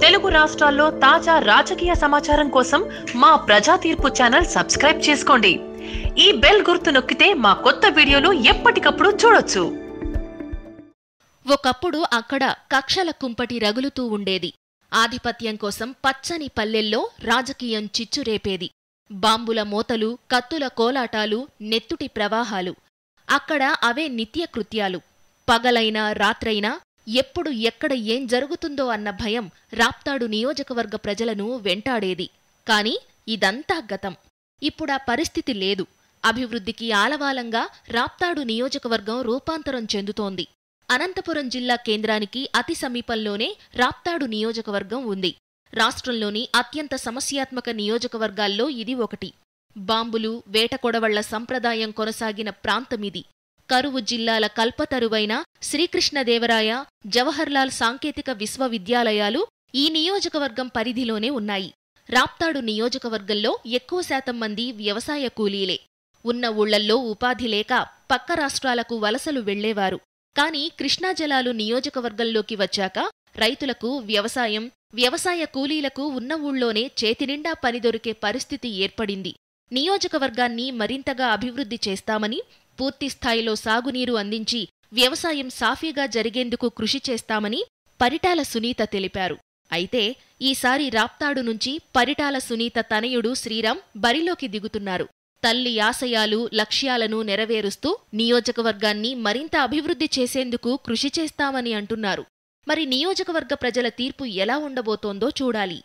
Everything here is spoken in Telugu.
తెలుగు రాష్ట్రాల్లో తాజా రాజకీయ సమాచారం కోసం మా ప్రజా తీర్పు ఛానల్ సబ్స్క్రైబ్ చేసుకోండి. ఈ బెల్ గుర్తు నొక్కితే మా కొత్త వీడియోలు ఎప్పటికప్పుడు చూడొచ్చు. ఒకప్పుడు అక్కడ కక్షల కుంపటి రగులుతూ ఉండేది. ఆధిపత్యం కోసం పచ్చని పల్లెల్లో రాజకీయం చిచ్చురేపేది. బాంబుల మోతలు కత్తుల కోలాటాలు నెత్తుటి ప్రవాహాలు. అక్కడ అవే నిత్యకృత్యాలు. పగలైనా రాత్రైనా ఎప్పుడు ఎక్కడ ఏం జరుగుతుందో అన్న భయం రాప్తాడు నియోజకవర్గ ప్రజలను వెంటాడేది. కాని ఇదంతా గతం. ఇప్పుడా పరిస్థితి లేదు. అభివృద్ధికి ఆలవాలంగా రాప్తాడు నియోజకవర్గం రూపాంతరం చెందుతోంది. అనంతపురం జిల్లా కేంద్రానికి అతి సమీపంలోనే రాప్తాడు నియోజకవర్గం ఉంది. రాష్ట్రంలోని అత్యంత సమస్యాత్మక నియోజకవర్గాల్లో ఇది ఒకటి. బాంబులు వేటకొడవళ్ళ సంప్రదాయం కొనసాగిన ప్రాంతమిది. కరువు జిల్లాల కల్పతరువైన శ్రీకృష్ణదేవరాయ జవహర్లాల్ సాంకేతిక విశ్వవిద్యాలయాలు ఈ నియోజకవర్గం పరిధిలోనే ఉన్నాయి. రాప్తాడు నియోజకవర్గంలో ఎక్కువ శాతం మంది వ్యవసాయ కూలీలే. ఉన్న ఊళ్ళల్లో ఉపాధి లేక పక్క రాష్ట్రాలకు వలసలు వెళ్ళేవారు. కాని కృష్ణా జలాలు నియోజకవర్గంలోకి వచ్చాక రైతులకు వ్యవసాయం వ్యవసాయ కూలీలకు ఉన్న ఊళ్ళోనే చేతినిండా పని దొరికే పరిస్థితి ఏర్పడింది. నియోజకవర్గాన్ని మరింతగా అభివృద్ధి చేస్తామని పూర్తిస్థాయిలో సాగునీరు అందించి వ్యవసాయం సాఫీగా జరిగేందుకు కృషి చేస్తామని పరిటాల సునీత తెలిపారు. అయితే ఈసారి రాప్తాడు నుంచి పరిటాల సునీత తనయుడు శ్రీరామ్ బరిలోకి దిగుతున్నారు. తల్లి ఆశయాలు లక్ష్యాలను నెరవేరుస్తూ నియోజకవర్గాన్ని మరింత అభివృద్ధి చేసేందుకు కృషి చేస్తామని అంటున్నారు. మరి నియోజకవర్గ ప్రజల తీర్పు ఎలా ఉండబోతోందో చూడాలి.